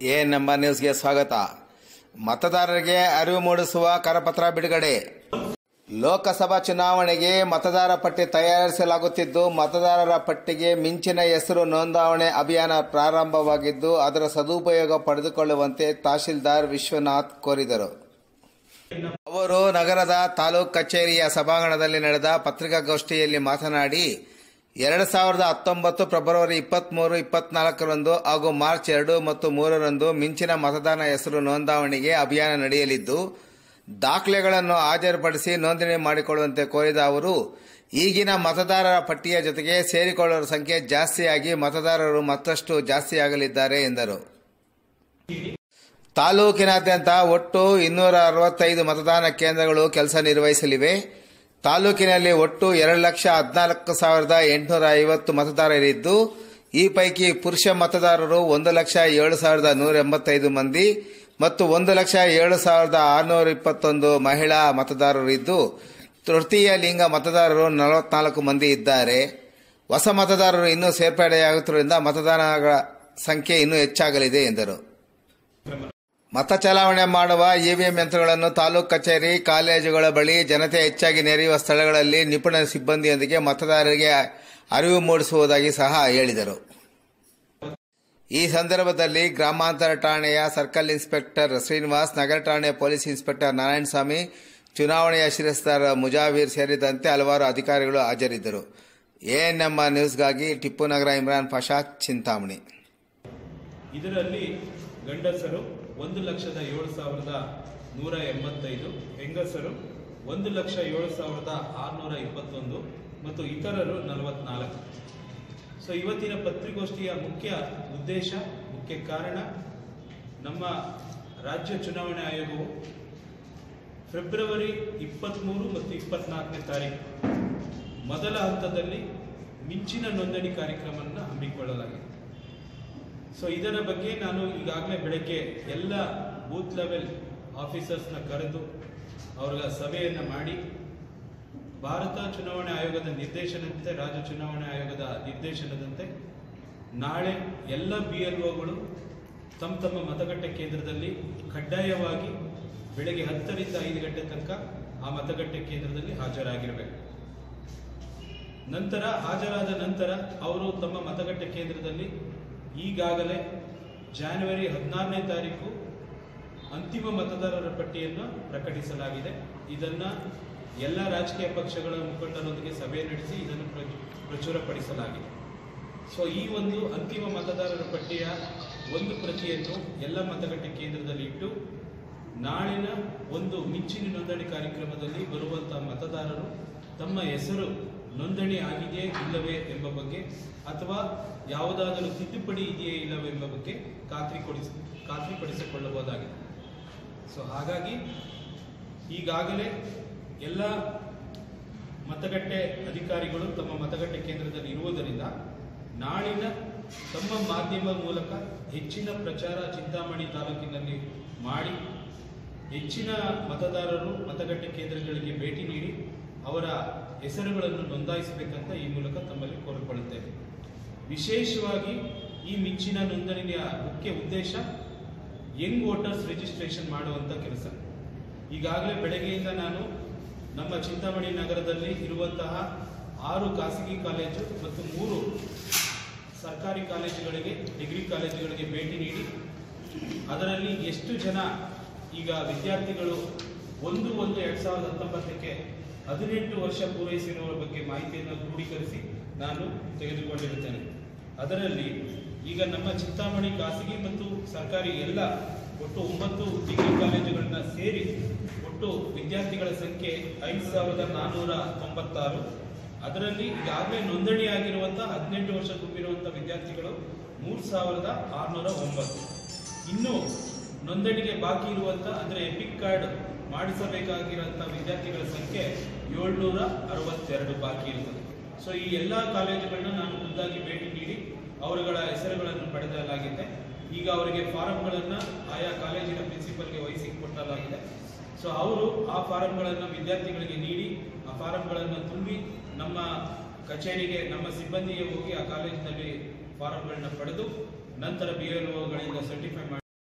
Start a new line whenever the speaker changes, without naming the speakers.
A ಎಂಬ ನ್ಯೂಸ್ಗೆ ಸ್ವಾಗತ. ಮತದಾರರಿಗೆ ಅರಿವು ಮೂಡಿಸುವ ಕರಪತ್ರ ಬಿಡುಗಡೆ. ಲೋಕಸಭಾ ಚುನಾವಣೆಗೆ ಮತದಾರ ಪಟ್ಟಿ ತಯಾರಿಸಲಾಗುತ್ತಿದ್ದು, ಮತದಾರರ ಪಟ್ಟಿಗೆ ಮಿಂಚಿನ ಹೆಸರು ನೋಂದಾವಣೆ ಅಭಿಯಾನ ಪ್ರಾರಂಭವಾಗಿದ್ದು, ಅದರ ಸದುಪಯೋಗ ಪಡೆದುಕೊಳ್ಳುವಂತೆ ತಹಶೀಲ್ದಾರ್ ವಿಶ್ವನಾಥ್ ಕೋರಿದರು. ಅವರು ನಗರದ ತಾಲೂಕ್ ಕಚೇರಿಯ ಸಭಾಂಗಣದಲ್ಲಿ ನಡೆದ ಪತ್ರಿಕಾಗೋಷ್ಠಿಯಲ್ಲಿ ಮಾತನಾಡಿ ಎರಡು ಸಾವಿರದ ಹತ್ತೊಂಬತ್ತು ಫೆಬ್ರವರಿ ಇಪ್ಪತ್ಮೂರು, ಇಪ್ಪತ್ನಾಲ್ಕರಂದು ಹಾಗೂ ಮಾರ್ಚ್ ಎರಡು ಮತ್ತು ಮೂರರಂದು ಮಿಂಚಿನ ಮತದಾನ ಹೆಸರು ನೋಂದಾವಣಿಗೆ ಅಭಿಯಾನ ನಡೆಯಲಿದ್ದು, ದಾಖಲೆಗಳನ್ನು ಹಾಜರುಪಡಿಸಿ ನೋಂದಣಿ ಮಾಡಿಕೊಳ್ಳುವಂತೆ ಕೋರಿದ ಅವರು, ಈಗಿನ ಮತದಾರರ ಪಟ್ಟಿಯ ಜೊತೆಗೆ ಸೇರಿಕೊಳ್ಳುವ ಸಂಖ್ಯೆ ಜಾಸ್ತಿಯಾಗಿ ಮತದಾರರು ಮತ್ತಷ್ಟು ಜಾಸ್ತಿಯಾಗಲಿದ್ದಾರೆ ಎಂದರು. ತಾಲೂಕಿನಾದ್ಯಂತ ಒಟ್ಟು ಇನ್ನೂರ ಅರವತ್ತೈದು ಮತದಾನ ಕೇಂದ್ರಗಳು ಕೆಲಸ ನಿರ್ವಹಿಸಲಿವೆ. ತಾಲೂಕಿನಲ್ಲಿ ಒಟ್ಟು ಎರಡು ಲಕ್ಷ ಹದಿನಾಲ್ಕು ಸಾವಿರದ ಎಂಟುನೂರ ಐವತ್ತು ಮತದಾರರಿದ್ದು, ಈ ಪೈಕಿ ಪುರುಷ ಮತದಾರರು ಒಂದು ಲಕ್ಷ ಏಳು ಸಾವಿರದ ನೂರ ಎಂಬತ್ತೈದು ಮಂದಿ ಮತ್ತು ಒಂದು ಲಕ್ಷ ಏಳು ಸಾವಿರದ ಆರುನೂರ ಇಪ್ಪತ್ತೊಂದು ಮಹಿಳಾ ಮತದಾರರಿದ್ದು, ತೃತೀಯ ಲಿಂಗ ಮತದಾರರು ನಲವತ್ನಾಲ್ಕು ಮಂದಿ ಇದ್ದಾರೆ. ಹೊಸ ಮತದಾರರು ಇನ್ನೂ ಸೇರ್ಪಡೆಯಾಗುತ್ತಿರುವುದರಿಂದ ಮತದಾನಗಳ ಸಂಖ್ಯೆ ಇನ್ನೂ ಹೆಚ್ಚಾಗಲಿದೆ ಎಂದರು. ಮತ ಚಲಾವಣೆ ಮಾಡುವ ಇವಿಎಂ ಯಂತ್ರಗಳನ್ನು ತಾಲೂಕು ಕಚೇರಿ, ಕಾಲೇಜುಗಳ ಬಳಿ ಜನತೆ ಹೆಚ್ಚಾಗಿ ನೆರೆಯುವ ಸ್ಥಳಗಳಲ್ಲಿ ನಿಪುಣ ಸಿಬ್ಬಂದಿಯೊಂದಿಗೆ ಮತದಾರರಿಗೆ ಅರಿವು ಮೂಡಿಸುವುದಾಗಿ ಸಹ ಹೇಳಿದರು. ಈ ಸಂದರ್ಭದಲ್ಲಿ ಗ್ರಾಮಾಂತರ ಠಾಣೆಯ ಸರ್ಕಲ್ ಇನ್ಸ್ಪೆಕ್ಟರ್ ಶ್ರೀನಿವಾಸ್, ನಗರ ಠಾಣೆ ಪೊಲೀಸ್ ಇನ್ಸ್ಪೆಕ್ಟರ್ ನಾರಾಯಣಸ್ವಾಮಿ, ಚುನಾವಣೆಯ ಶಿರಸ್ತಾರ ಮುಜಾವೀರ್ ಸೇರಿದಂತೆ ಹಲವಾರು ಅಧಿಕಾರಿಗಳು ಹಾಜರಿದ್ದರು. ಎಎನ್ಎಂ ನ್ಯೂಸ್ಗಾಗಿ ಟಿಪ್ಪು ನಗರ ಇಮ್ರಾನ್ ಪಾಷಾ ಚಿಂತಾಮಣಿ.
ಇದರಲ್ಲಿ ಗಂಡಸರು ಒಂದು ಲಕ್ಷದ ಏಳು ಸಾವಿರದ ನೂರ ಎಂಬತ್ತೈದು, ಹೆಂಗಸರು ಒಂದು ಲಕ್ಷ ಏಳು ಸಾವಿರದ ಆರುನೂರ ಇಪ್ಪತ್ತೊಂದು ಮತ್ತು ಇತರರು ನಲವತ್ನಾಲ್ಕು. ಸೊ ಇವತ್ತಿನ ಪತ್ರಿಕೋಷ್ಠಿಯ ಮುಖ್ಯ ಉದ್ದೇಶ, ಮುಖ್ಯ ಕಾರಣ ನಮ್ಮ ರಾಜ್ಯ ಚುನಾವಣೆ ಆಯೋಗವು ಫೆಬ್ರವರಿ ಇಪ್ಪತ್ತ್ಮೂರು ಮತ್ತು ಇಪ್ಪತ್ನಾಲ್ಕನೇ ತಾರೀಕು ಮೊದಲ ಹಂತದಲ್ಲಿ ಮಿಂಚಿನ ನೋಂದಣಿ ಕಾರ್ಯಕ್ರಮವನ್ನು ಹಮ್ಮಿಕೊಳ್ಳಲಾಗಿದೆ. ಸೊ ಇದರ ಬಗ್ಗೆ ನಾನು ಈಗಾಗಲೇ ಬೆಳಗ್ಗೆ ಎಲ್ಲ ಬೂತ್ ಲೆವೆಲ್ ಆಫೀಸರ್ಸ್ನ ಕರೆದು ಅವ್ರ ಸಭೆಯನ್ನು ಮಾಡಿ, ಭಾರತ ಚುನಾವಣಾ ಆಯೋಗದ ನಿರ್ದೇಶನದಂತೆ, ರಾಜ್ಯ ಚುನಾವಣಾ ಆಯೋಗದ ನಿರ್ದೇಶನದಂತೆ ನಾಳೆ ಎಲ್ಲ ಬಿ ಎಲ್ ಒಗಳು ತಮ್ಮ ತಮ್ಮ ಮತಗಟ್ಟೆ ಕೇಂದ್ರದಲ್ಲಿ ಕಡ್ಡಾಯವಾಗಿ ಬೆಳಗ್ಗೆ ಹತ್ತರಿಂದ ಐದು ಗಂಟೆ ತನಕ ಆ ಮತಗಟ್ಟೆ ಕೇಂದ್ರದಲ್ಲಿ ಹಾಜರಾಗಿರಬೇಕು. ನಂತರ ಹಾಜರಾದ ನಂತರ ಅವರು ತಮ್ಮ ಮತಗಟ್ಟೆ ಕೇಂದ್ರದಲ್ಲಿ ಈಗಾಗಲೇ ಜಾನ್ವರಿ ಹದಿನಾರನೇ ತಾರೀಕು ಅಂತಿಮ ಮತದಾರರ ಪಟ್ಟಿಯನ್ನು ಪ್ರಕಟಿಸಲಾಗಿದೆ. ಇದನ್ನು ಎಲ್ಲ ರಾಜಕೀಯ ಪಕ್ಷಗಳ ಮುಖಂಡರೊಂದಿಗೆ ಸಭೆ ನಡೆಸಿ ಇದನ್ನು ಪ್ರಚು- ಪ್ರಚುರಪಡಿಸಲಾಗಿದೆ. ಸೊ ಈ ಒಂದು ಅಂತಿಮ ಮತದಾರರ ಪಟ್ಟಿಯ ಒಂದು ಪ್ರತಿಯನ್ನು ಎಲ್ಲ ಮತಗಟ್ಟೆ ಕೇಂದ್ರದಲ್ಲಿ ಇಟ್ಟು ನಾಳಿನ ಒಂದು ಮಿಂಚಿನ ನೋಂದಣಿ ಕಾರ್ಯಕ್ರಮದಲ್ಲಿ ಬರುವಂತಹ ಮತದಾರರು ತಮ್ಮ ಹೆಸರು ನೋಂದಣಿ ಆಗಿದೆಯೇ ಇಲ್ಲವೇ ಎಂಬ ಬಗ್ಗೆ ಅಥವಾ ಯಾವುದಾದರೂ ತಿದ್ದುಪಡಿ ಇದೆಯೇ ಇಲ್ಲವೇ ಎಂಬ ಬಗ್ಗೆ ಖಾತ್ರಿ ಕೊಡಿಸಿ ಖಾತ್ರಿಪಡಿಸಿಕೊಳ್ಳಬಹುದಾಗಿದೆ ಸೊ ಹಾಗಾಗಿ ಈಗಾಗಲೇ ಎಲ್ಲ ಮತಗಟ್ಟೆ ಅಧಿಕಾರಿಗಳು ತಮ್ಮ ಮತಗಟ್ಟೆ ಕೇಂದ್ರದಲ್ಲಿ ಇರುವುದರಿಂದ ನಾಳಿನ ತಮ್ಮ ಮಾಧ್ಯಮ ಮೂಲಕ ಹೆಚ್ಚಿನ ಪ್ರಚಾರ ಚಿಂತಾಮಣಿ ತಾಲೂಕಿನಲ್ಲಿ ಮಾಡಿ ಹೆಚ್ಚಿನ ಮತದಾರರು ಮತಗಟ್ಟೆ ಕೇಂದ್ರಗಳಿಗೆ ಭೇಟಿ ಅವರ ಹೆಸರುಗಳನ್ನು ನೋಂದಾಯಿಸಬೇಕಂತ ಈ ಮೂಲಕ ತಮ್ಮಲ್ಲಿ ಕೋರಿಕೊಳ್ಳುತ್ತೇವೆ ವಿಶೇಷವಾಗಿ ಈ ಮಿಂಚಿನ ನೋಂದಣಿಯ ಮುಖ್ಯ ಉದ್ದೇಶ ಯಂಗ್ ವೋಟರ್ಸ್ ರಿಜಿಸ್ಟ್ರೇಷನ್ ಮಾಡುವಂಥ ಕೆಲಸ. ಈಗಾಗಲೇ ಬೆಳಗ್ಗೆಯಿಂದ ನಾನು ನಮ್ಮ ಚಿಂತಾಮಣಿ ನಗರದಲ್ಲಿ ಇರುವಂತಹ ಆರು ಖಾಸಗಿ ಕಾಲೇಜು ಮತ್ತು ಮೂರು ಸರ್ಕಾರಿ ಕಾಲೇಜುಗಳಿಗೆ, ಡಿಗ್ರಿ ಕಾಲೇಜುಗಳಿಗೆ ಭೇಟಿ ನೀಡಿ, ಅದರಲ್ಲಿ ಎಷ್ಟು ಜನ ಈಗ ವಿದ್ಯಾರ್ಥಿಗಳು ಒಂದು ಒಂದು ಎರಡು ಸಾವಿರದ ಹತ್ತೊಂಬತ್ತಕ್ಕೆ ಹದಿನೆಂಟು ವರ್ಷ ಪೂರೈಸಿರುವವರ ಬಗ್ಗೆ ಮಾಹಿತಿಯನ್ನು ಕ್ರೋಢೀಕರಿಸಿ ನಾನು ತೆಗೆದುಕೊಂಡಿರುತ್ತೇನೆ. ಅದರಲ್ಲಿ ಈಗ ನಮ್ಮ ಚಿಂತಾಮಣಿ ಖಾಸಗಿ ಮತ್ತು ಸರ್ಕಾರಿ ಎಲ್ಲ ಒಟ್ಟು ಒಂಬತ್ತು ಡಿಗ್ರಿ ಕಾಲೇಜುಗಳನ್ನು ಸೇರಿ ಒಟ್ಟು ವಿದ್ಯಾರ್ಥಿಗಳ ಸಂಖ್ಯೆ ಐದು ಸಾವಿರದ ನಾನ್ನೂರ ತೊಂಬತ್ತಾರು. ಅದರಲ್ಲಿ ಈಗಾಗಲೇ ನೋಂದಣಿಯಾಗಿರುವಂತಹ ಹದಿನೆಂಟು ವರ್ಷ ತುಂಬಿರುವಂತಹ ವಿದ್ಯಾರ್ಥಿಗಳು ಮೂರು ಸಾವಿರದ ಆರುನೂರ ಒಂಬತ್ತು. ಇನ್ನು ನೋಂದಣಿಗೆ ಬಾಕಿ ಇರುವಂತ, ಅಂದ್ರೆ ಎಪಿಕ್ ಕಾರ್ಡ್ ಮಾಡಿಸಬೇಕಾಗಿರುವಂತಹ ವಿದ್ಯಾರ್ಥಿಗಳ ಸಂಖ್ಯೆ ಏಳ್ನೂರ ಅರವತ್ತೆರಡು ಬಾಕಿ ಇರುತ್ತದೆ. ಸೊ ಈ ಎಲ್ಲಾ ಕಾಲೇಜುಗಳನ್ನ ನಾನು ಖುದ್ದಾಗಿ ಭೇಟಿ ನೀಡಿ ಅವರುಗಳ ಹೆಸರುಗಳನ್ನು ಪಡೆದಲಾಗಿದೆ. ಈಗ ಅವರಿಗೆ ಫಾರಂಗಳನ್ನ ಆಯಾ ಕಾಲೇಜಿನ ಪ್ರಿನ್ಸಿಪಲ್ಗೆ ವಹಿಸಿ ಕೊಟ್ಟಲಾಗಿದೆ. ಸೊ ಅವರು ಆ ಫಾರಂಗಳನ್ನು ವಿದ್ಯಾರ್ಥಿಗಳಿಗೆ ನೀಡಿ, ಆ ಫಾರಂಗಳನ್ನು ತುಂಬಿ ನಮ್ಮ ಕಚೇರಿಗೆ, ನಮ್ಮ ಸಿಬ್ಬಂದಿಗೆ ಹೋಗಿ ಆ ಕಾಲೇಜಿನಲ್ಲಿ ಫಾರಂಗಳನ್ನ ಪಡೆದು ನಂತರ ಬಿ ಎಲ್ ಸರ್ಟಿಫೈ ಮಾಡಿ